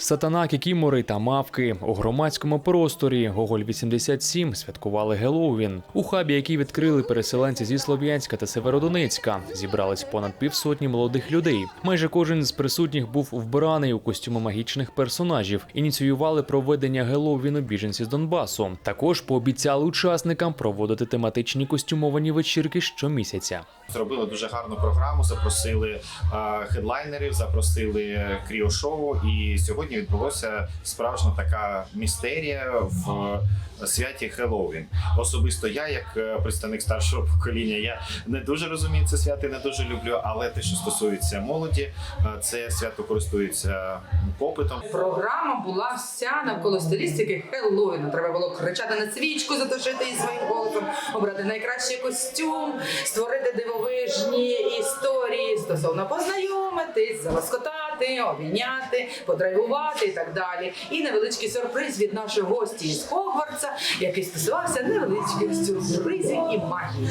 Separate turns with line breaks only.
Сатана, кікімори та мавки у громадському просторі Гоголь 87 святкували Геловін. У хабі, який відкрили переселенці зі Слов'янська та Северодонецька, зібрались понад півсотні молодих людей. Майже кожен з присутніх був вбраний у костюми магічних персонажів. Ініціювали проведення Геловіну біженці з Донбасу. Також пообіцяли учасникам проводити тематичні костюмовані вечірки щомісяця.
Зробили дуже гарну програму, запросили е, хедлайнерів, запросили кріошоу. І сьогодні відбулося справжня така містерія в святі Хеллоуін. Особисто я, як е, представник старшого покоління, я не дуже розумію це свято, не дуже люблю. Але те, що стосується молоді, е, це свято користується попитом.
Програма була вся навколо стилістики Хеллоуіну. Треба було кричати на свічку, затушити її своїм голосом, обрати найкращий костюм, створити дивовижні історії стосовно познайомитись, залоскотати, обійняти, подрайвувати і так далі. І невеличкий сюрприз від нашої гості із Хогвартса, який стосувався невеличких сюрпризів і магії.